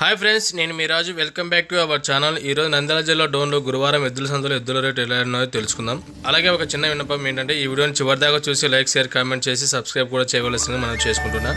Hi friends నేను మీ Raju. Welcome back to our channel ఈరోజు నంద్యాల జిల్లా డోన్లో గురువారం ఎద్దుల సందులో ఎద్దుల రేటు ఎలా ఉన్నాయో తెలుసుకుందాం. అలాగే ఒక చిన్న విన్నపం ఏంటంటే ఈ వీడియోని చివరిదాకా చూసి లైక్ షేర్ కామెంట్ చేసి సబ్స్క్రైబ్ కూడా చేయవలసింది మనం చేసుకుంటున్నాం.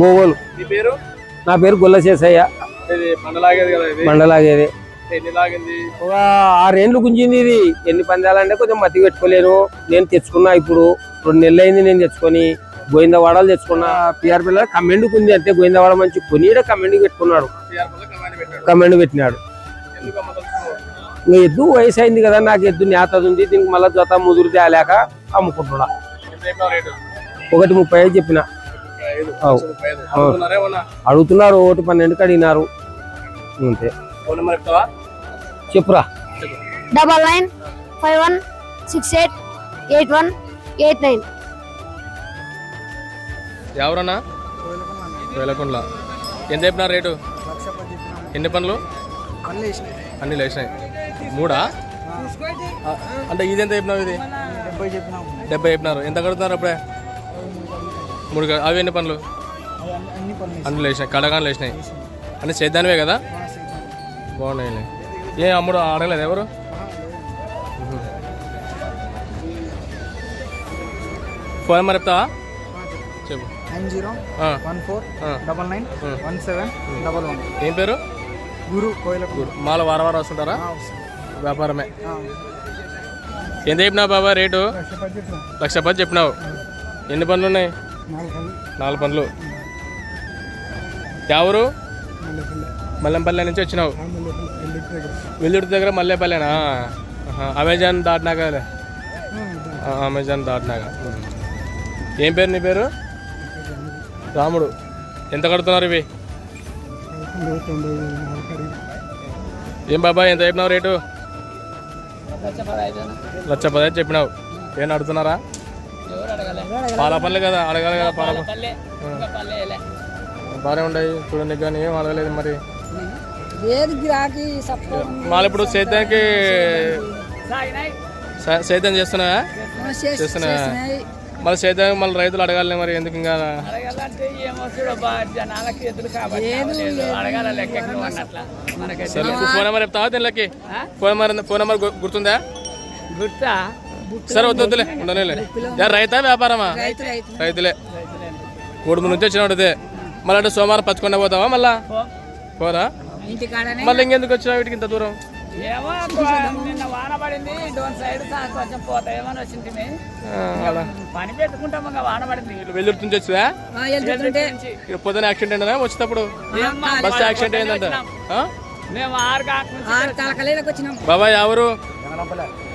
నీ పేరు? నా పేరు గొల్ల చేసయ్య. ఇది పండలాగేది కదా ఇది? మండలాగేది ఎన్ని లాగింది? ఒక ఆరేండ్లు గుంజింది ఇది. ఎన్ని పందాలంటే కొంచెం మతి పెట్టుకోలేను నేను తెచ్చుకున్నా ఇప్పుడు. రెండు నెలలు అయింది నేను తెచ్చుకొని. గోవిందవాడలు తెచ్చుకున్నా. పిఆర్ పిల్లలు కమెండుకు ఉంది అంతే. గోవిందవాడ మంచి కొనిడ కమెండు పెట్టుకున్నాడు. టీఆర్ వల్ల కమాండ్ పెట్టాడు. కమెండు పెట్టినాడు. ఎందుకు అమ్మదలుచుకున్నావు ఇంకా ఎద్దు వయసు అయింది కదా. నాకు ఎద్దు నేతది ఉంది. దీనికి మళ్ళీ జత ముదురు తేలేక అమ్ముకుంటున్నా. ఎంత చెప్పినావు రేటు? ఒకటి ముప్పై ఐదు చెప్పిన. అడుగుతున్నారు ఒకటి పన్నెండుకి అడిగినారు. అంతే. ఫోన్ నెంబర్ చెప్తావా? చెప్పురా. Double nine five one six eight eight one eight nine. ఎవరన్నా? వేలకొండల. ఎంత చెప్పిన రేటు? ఎన్ని పనులు అన్ని లేచినాయి. మూడా? అంటే ఇది ఎంత చెప్పినావు ఇది? డెబ్బై చెప్పినారు. ఎంత కడుతున్నారు అప్పుడే? మూడు క- అవి ఎన్ని పనులు అన్ని లేచినాయి కడగానే లేచినాయి. అన్ని సేద్దానివే కదా? బాగున్నాయి ఏ అమ్ముడు అడగలేదు ఎవరు. ఫోన్ నెంబర్ చెప్తావా? చెప్పు. నైన్ జీరో ఆ, వన్ ఫోర్ ఆ. డబల్ నైన్ ఆ. One seven double one. ఏం పేరు? గురు కోయిలకు మాల వారం వారం వస్తుంటారా? వ్యాపారమే. ఎంత చెప్పినావు బాబా రేటు? లక్ష పది చెప్పినావు. ఎన్ని పనులు ఉన్నాయి? నాలుగు పనులు ఎవరు మల్లెంపల్లె నుంచి వచ్చినావు. వెల్లుడి దగ్గర మల్లెపల్లెనా? Amazon దాటినాక Amazon దాటినాక. ఏం పేరు నీ పేరు? రాముడు. ఎంత కడుతున్నారు ఇవి? ఏం బాబా ఎంత చెప్పినావు రేటు? లక్ష పదహైదు చెప్పినావు. ఏం అడుగుతున్నారా? పాల పనులు కదా అడగాలి కదా పాల పనులు. బాగానే ఉన్నాయి చూడండి కానీ ఏం అడగలేదు మరి. ఏది గిరాకీ మాలు ఇప్పుడు సేద్యానికి సేద్యం చేస్తున్నావా చేస్తున్నావా మళ్ళీ సేద్యం మళ్ళీ రైతులు అడగాలి మరి ఎందుకు ఇంకా? ఫోన్ నెంబర్ చెప్తావా దీనికి ఫోన్ నెంబర్ ఫోన్ నెంబర్ గుర్తుందా? గుర్తా? సరే వద్దు వద్దులే ఉండనేలే. యా, రైతా వ్యాపారమా? రైతులే. కుటుంబం నుంచి వచ్చినాడు అదే మళ్ళీ అంటే సోమవారం పచ్చకుండా పోతావా మళ్ళా? పోరా? మళ్ళీ ఇంకెందుకు వచ్చినావు వీటికి ఇంత దూరం? ఏమో నిన్న వాన పడింది డోన్ సైడ్ సా- కొంచెం పోతాయేమని వచ్చింది ఆ, అలా. పని పెట్టుకుంటాం ఇంకా వాన పడింది. వెల్లుర్తి నుంచి వచ్చిందా వెళ్తుంటే ఇక్కడ పొద్దున యాక్సిడెంట్ వచ్చేటప్పుడు? బస్ యాక్సిడెంట్ అయిందంట. వచ్చినాం. బాబాయ్ ఎవరు?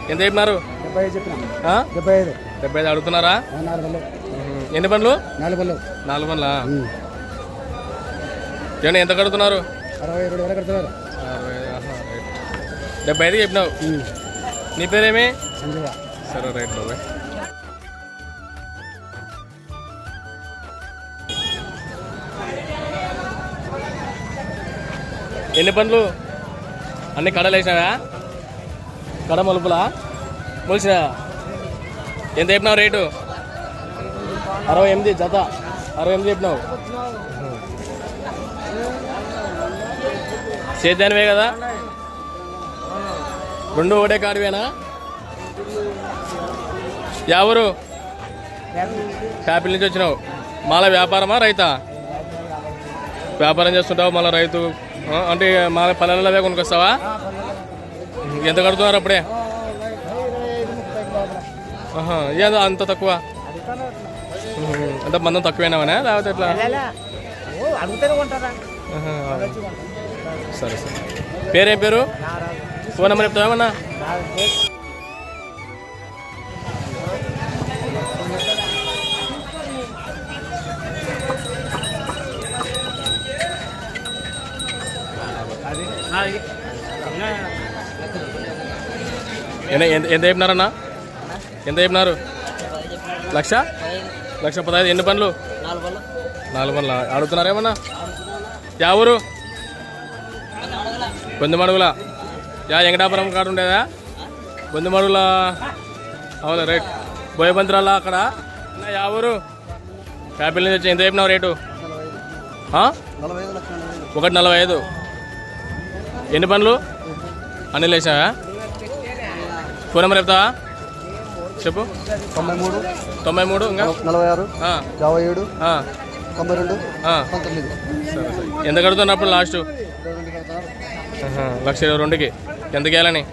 ఎంత చెప్పినారు? డెబ్బై ఐదు డెబ్బై ఐదు. అడుగుతున్నారా. ఎన్ని పనులు నాలుగు పళ్ళు నాలుగు పనులా ఏమన్నా ఎంత కడుతున్నారు? అరవై రెండు వేల కడుతున్నారు. డెబ్బై ఐదు చెప్పినావు. నీ పేరేమి? సంజీవ. సరే రైట్ బాబాయ్. ఎన్ని పనులు అన్ని కడలు వేసినావా కడ మలుపులా? మొలిసినా ఎంత చెప్పినావు రేటు? అరవై ఎనిమిది జత. అరవై ఎనిమిది చెప్పినావు. సేద్యానివే కదా? రెండు ఒకటే కాడివేనా? ఎవరు? ఫ్యాపిల్ నుంచి వచ్చినావు. మాల వ్యాపారమా రైతా? వ్యాపారం చేస్తుంటావు మళ్ళీ రైతు. అంటే మాల పల్లెలలో కొనుక్కొస్తావా? ఎంత కడుతున్నారు అప్పుడే? ఏదో అంత తక్కువ. అంటే మందం తక్కువేనావనా? లేకపోతే ఎట్లా? సరే సరే. పేరేం పేరు? ఫోన్ నెంబర్ చెప్తావేమన్నా ఎంత- ఎంత చెప్పినారన్నా? ఎంత చెప్పినారు? లక్ష? లక్ష పదహైదు. ఎన్ని పనులు నాలుగు పనులు అడుగుతున్నారేమన్నా యా ఊరు? కొందమడుగుల యా వెంకటాపురం కాడ ఉండేదా? కొందమడుగుల అవునా రైట్. బోయబంత్రాల అక్కడ? యా ఊరు? యాపిల్ నుంచి వచ్చి ఎంత చెప్పినావు రేటు? ఒకటి నలభై ఐదు ఎన్ని పనులు అన్ని లేచావా ఫోన్ నెంబర్ చెప్తావా? చెప్పు. తొంభై మూడు. తొంభై మూడు ఇంకా? నలభై ఆరు. యాభై ఏడు. తొంభై రెండు. పంతొమ్మిది. ఎంత కడుతున్నప్పుడు లాస్ట్? లక్ష ఇరవై రెండుకి. ఎంత గేయాలని?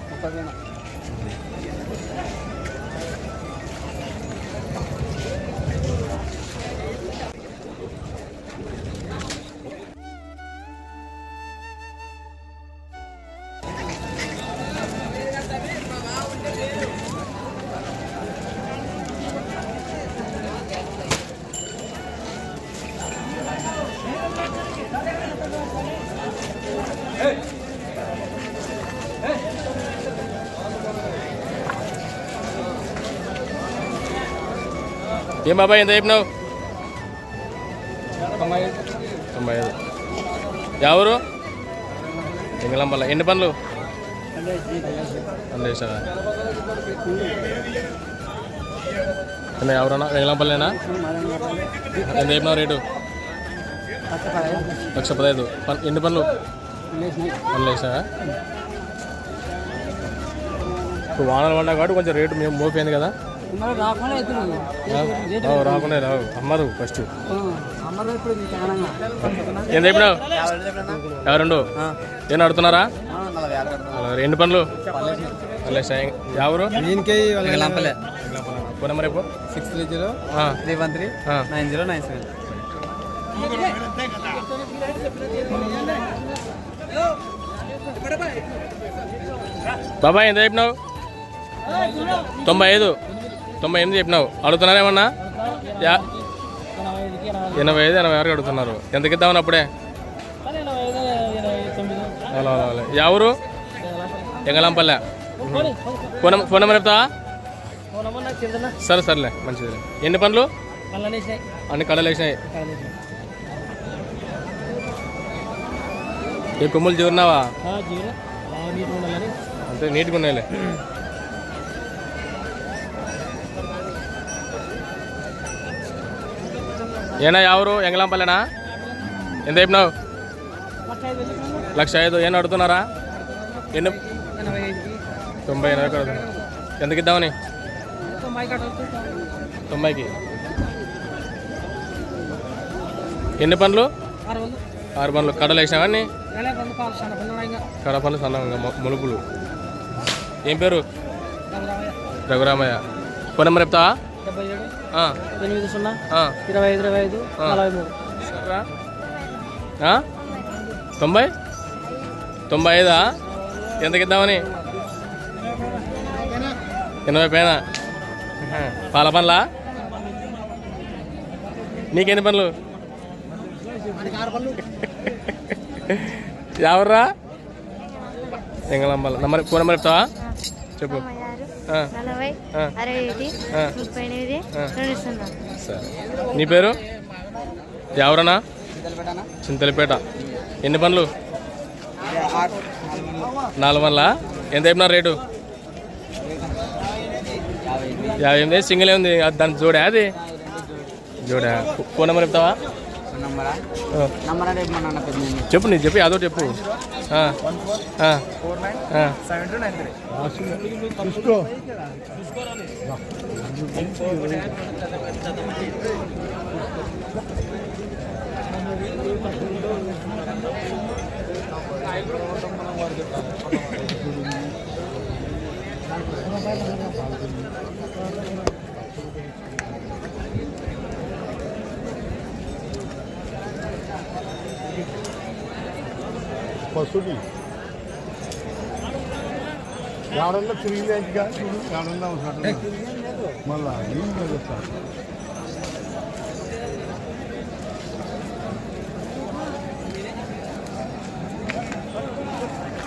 ఏం బాబాయ్ ఎంత చెప్పినావు? తొంభై ఐదు. ఎవరు? ఎంగళంపల్ల ఎన్ని పనులు అందేశారా అన్న ఎవరన్నా? ఎంగళంపల్లేనా ఎంత చెప్పినావు రేటు? లక్ష పదహైదు. పన్- ఎన్ని పనులు పనులు వేసావా ఇప్పుడు వానలు పడ్డా కాబట్టి కొంచెం రేటు మేము మోపోయింది కదా. రావు రాకుండా రావు. అమ్మరు ఫస్ట్ ఏం చెప్పినావు? ఎవరుండు? ఏం అడుగుతున్నారా నలభై. ఎన్ని పనులు? ఎవరు? ఫోన్ నెంబర్ రేపు six three zero three one three nine zero nine seven. బాబాయ్ ఎంత చెప్పినావు? తొంభై ఐదు. తొంభై ఎనిమిది చెప్పినావు. అడుగుతున్నారేమన్నా యా. ఎనభై ఐదు ఎనభై ఆరు అడుగుతున్నారు. ఎంతకి ఇద్దామని అప్పుడే? ఎవరు ఎంగళంపల్లె. ఫోన్ ఫోన్ నెంబర్ చెప్తావా? సరే సర్లే మంచిది ఎన్ని పనులు అన్ని కళలు వేసినాయి. ఈ కొమ్ములు చూరినావా అంతే నీట్గా ఉన్నాయిలే. ఏనా ఎవరు ఎంగళంపల్లేనా? ఎంత చెప్పినావు? లక్ష ఐదు. ఏం అడుగుతున్నారా? ఎన్ని? తొంభై ఎనభై అడుగుతున్నారు? ఎంతకి ఇద్దామని? తొంభైకి. ఎన్ని పనులు ఆరు పనులు కడలు వేసినావా అన్ని? కడ పనులు సన్నంగా మొలుపులు. ఏం పేరు? రఘురామయ్య. ఫోన్ నెంబర్ చెప్తావా? ఎనిమిది సున్నా. ఇరవై ఐదు ఇరవై ఐదు. నలభై మూడు? తొంభై? తొంభై ఐదా? ఎంతకి ఇద్దామని ఎనభై పైన. పాల పనులా నీకెన్ని పనులు ఎవర్రా ఎంగళంబల్ నంబర్ ఫోన్ నెంబర్ చెప్తావా? చెప్పు. నలభై ఆ. అరవై ఒకటి ఆ. ముప్పై ఎనిమిది ఆ. రెండు సున్నా. సరే. నీ పేరు? ఎవరన్నా? చింతలపేట. ఎన్ని పనులు నాలుగు పనులా ఎంత చెప్పినారు రేటు? యాభై ఎనిమిది. సింగిల్ ఉంది. అది దాని జోడా అది? జోడా. ఫోన్ నెంబర్ చెప్తావా. చెప్పు నేను చెప్పి అదో చెప్పు. ఐబ్రో పసుడి ఎవరన్నా తిరిగిలేదు కానీ ఎవరన్నా ఒకసారి మళ్ళా ఏం చెప్తాను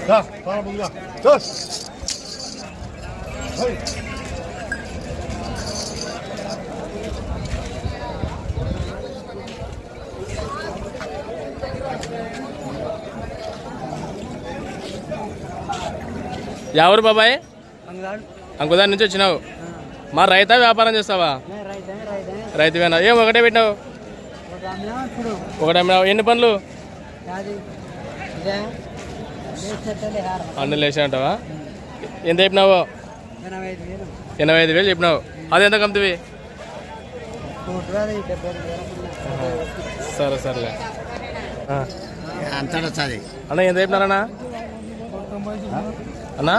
Dah, para bunga. Dah. Hey. ఎవరు బాబాయ్? అంకుదాని నుంచి వచ్చినావు. మా రైతా వ్యాపారం చేస్తావా? రైతువేనా ఏం ఒకటే పెట్టినావు? ఒకటే ఎన్ని పనులు అన్ని లేచాంటావా ఎంత చెప్పినావు? ఎనభై ఐదు వేలు. చెప్పినావు. అది ఎంత కమ్మివి సరే సరేలే. చది అన్న ఎంత చెప్పినారన్నా? అన్నా?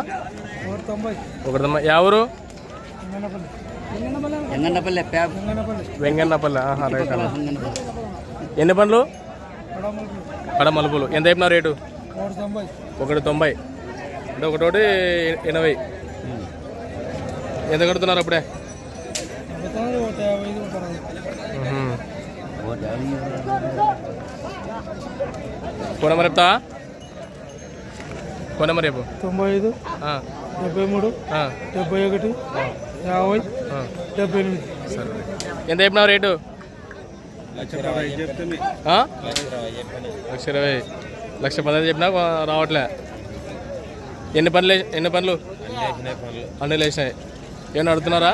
ఒకటి తొంభై ఎవరు వెంగన్నపల్లి ఆహా, రైట్ అన్న. ఎన్ని పనులు కడ మలుపులు. ఎంత చెప్పిన రేటు? ఒకటి తొంభై. అంటే ఒకటోటి ఎనభై. ఎంత కడుతున్నారు అప్పుడే. ఫోన్ నెంబర్ చెప్తా ఫోన్ నెంబర్ చెప్పు. తొంభై ఐదు ఆ, డెబ్బై మూడు ఆ, డెబ్బై ఒకటి యాభై. డెబ్బై ఎనిమిది. సరే. ఎంత చెప్పినావు రేటు? లక్ష ఇరవై. లక్ష పదహైదు చెప్పినా రావట్లే. ఎన్ని పనులు ఎన్ని పనులు? అన్నీ లేచినాయి. ఏమన్నా అడుగుతున్నారా?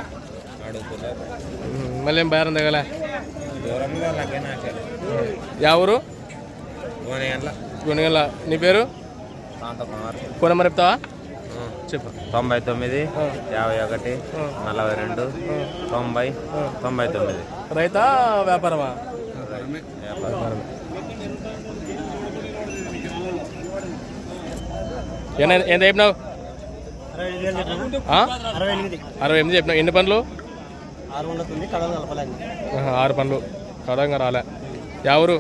మళ్ళీ ఏం బేరం దిగలే యా ఊరు? గుణగల నీ పేరు? ఫోన్ నెంబర్ చెప్తావా? చెప్పు. తొంభై తొమ్మిది ఆ. యాభై ఒకటి. నలభై రెండు తొంభై తొంభై తొమ్మిది. రైతా వ్యాపారమా? ఎంత చెప్పినావు? అరవై ఎనిమిది. అరవై ఎనిమిది చెప్పినావు. ఎన్ని పనులు ఆరు పనులు కడంగా రాలే. ఎవరు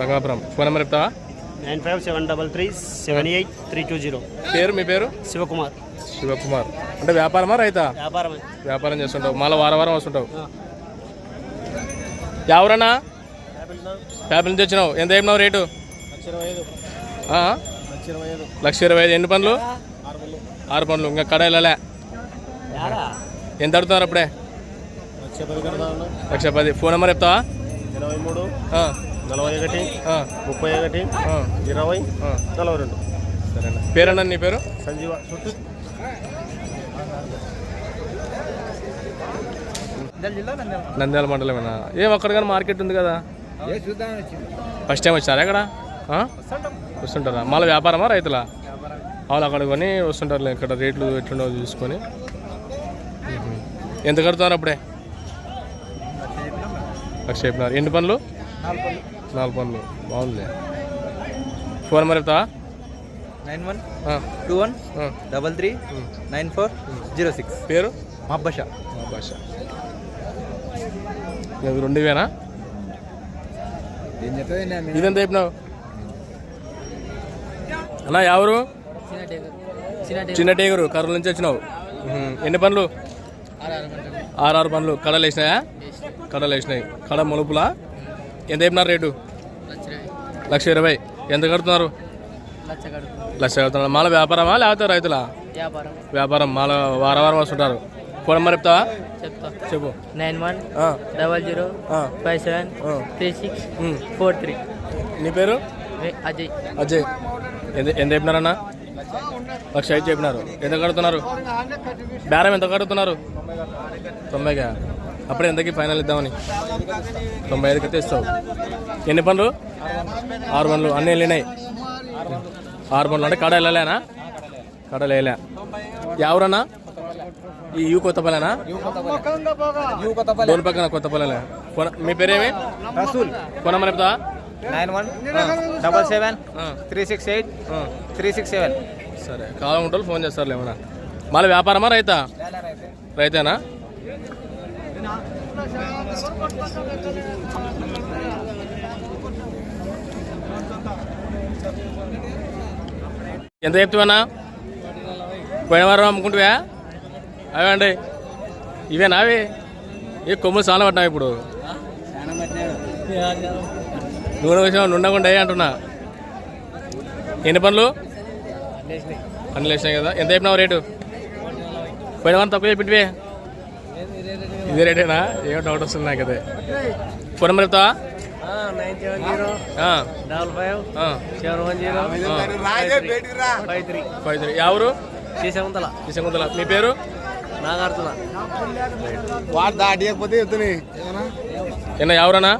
రంగాపురం. ఫోన్ నెంబర్ చెప్తావా? Nine five seven double three seven eight three two zero. పేరు మీ పేరు? శివకుమార్. శివకుమార్. అంటే వ్యాపారమా రైతా? వ్యాపారమే. వ్యాపారం చేస్తుంటావు. మళ్ళీ వారం వారం వస్తుంటావు. ఎవరన్నా యాపిల్ నుంచి వచ్చినావు ఎంత చెప్పినావు రేటు? ఆ? లక్ష ఇరవై ఐదు. ఎన్ని పనులు ఆరు పనులు ఇంకా కడ వెళ్ళలే ఎంత అడుగుతున్నారు అప్పుడే? లక్ష పది ఫోన్ నెంబర్ చెప్తావా? నలభై ఒకటి ముప్పై ఒకటి ఇరవై. నలభై రెండు. సరేనా? పేరన్నా నీ పేరు? సంజీవ నంద్యాల మండలమేనా ఏం అక్కడ కానీ మార్కెట్ ఉంది కదా? ఫస్ట్ టైం వచ్చారా ఇక్కడ? వస్తుంటారా? మళ్ళీ వ్యాపారమా రైతులా? వాళ్ళు అక్కడ కొని వస్తుంటారు ఇక్కడ రేట్లు ఎట్లుండో చూసుకొని. ఎంత కడుతున్నారు అప్పుడే? లక్ష చెప్పినారు. ఎన్ని పనులు. నాలుగు పనులు బాగుంది ఫోన్ నెంబర్ చెప్తావా? Nine one two one. Double three nine four zero six. పేరు? మబ్బష. మా భాష ఇవి రెండు ఇవేనా? చెప్తావు ఇదెంత చెప్పినావు? అన్నా ఎవరు చిన్న టేగరు. కర్రల నుంచి వచ్చినావు. ఎన్ని పనులు ఆరు పనులు కడలు వేసినాయా. కడలు వేసినాయి. కడ మలుపులా? ఎంత చెప్పినారు రేటు? లక్ష ఇరవై. ఎంత కడుతున్నారు? లక్ష కడుతున్నారు. మాల వ్యాపారమా లేకపోతే రైతులా? వ్యాపారం. మాల వారం వారం వస్తుంటారు. ఫోన్ నెంబర్ చెప్తావా? చెప్తా. చెప్పు. Nine one double zero five seven. Three six. Four three. నీ పేరు? అజయ్. అజయ్. ఎంత ఎంత చెప్పినారన్నా లక్ష ఐదు చెప్పినారు. ఎంత కడుతున్నారు? బేరం ఎంత కడుతున్నారు? తొంభైగా అప్పుడే ఎంతకి ఫైనల్ ఇద్దామని. తొంభై ఐదుకి అయితే ఇస్తావు. ఎన్ని పనులు ఆరు పనులు అన్నీ వెళ్ళినాయి. ఆరు పనులు అంటే కడ వెళ్ళలేనా? కడలు వేయలే ఎవరన్నా? ఈ యూ కొత్తపల్లేనా డోన్ పక్కన కొత్తపల్లెలే కొన- మీ పేరేమి? రసూల్. కొనమని చెప్తా nine one double seven three six eight. Three six seven. సరే కావాలంటే ఫోన్ చేస్తారులే ఏమన్నా. మళ్ళీ వ్యాపారమా రైతా. రైతేనా? ఎంత చెప్తావన్నా? పోయిన వారం అమ్ముకుంటువా? అవే అండి. ఇవేనా అవి? ఏ కొమ్ములు చాలా పట్టినావు ఇప్పుడు? నూనె విషయం నుండకుండా అంటున్నా. ఎన్ని పనులు? అన్ని లేచినాయి కదా. ఎంత చెప్పినావు రేటు? పోయిన వారం తక్కువ చెప్పింటివే. ఇదే రేటేనా? ఏమో డౌట్ వస్తుంది నాకు అదే ఫోన్ నెంబర్ చెప్తావా? నైన్ సెవెన్ జీరో ఆ, డబల్ ఫైవ్ ఆ, సెవెన్ వన్ జీరో ఆ. ఫైవ్ త్రీ ఫైవ్ త్రీ ఎవరు శ్రీశకుంతల కిశకుంతల మీ పేరు? నాగార్జున. వాడు దాటియకపోతే ఎత్తుని. ఎన్న ఎవరన్నా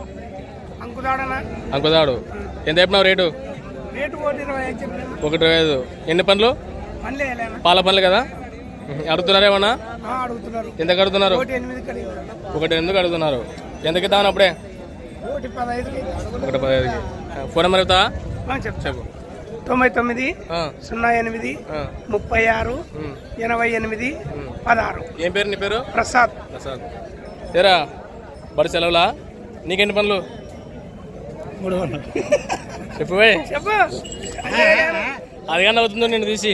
అంకుదాడనా? అంకుదాడు. ఎంత చెప్పినావు రేటు? ఒకటి ఇరవై ఐదు ఎన్ని పనులు పాల పనులు కదా? అడుగుతున్నారేమన్నా? అడుగుతున్నారు. ఎంత కడుగుతున్నారు ఒకటి ఎందుకు అడుగుతున్నారు ఎంతకి ఇద్దామని అప్పుడే? ఒకటి పదహైదుకి ఫోన్ నెంబర్ చెప్పు చెప్పు. తొంభై తొమ్మిది సున్నా ఎనిమిది ముప్పై ఆరు. ఎనభై ఎనిమిది పదహారు. ఏం పేరు నీ పేరు? ప్రసాద్. ప్రసాద్. ఏరా బడి సెలవులా? నీకెన్ని పనులు? చెప్పు. చెప్పు. అది కానీ అవుతుందో నేను తీసి.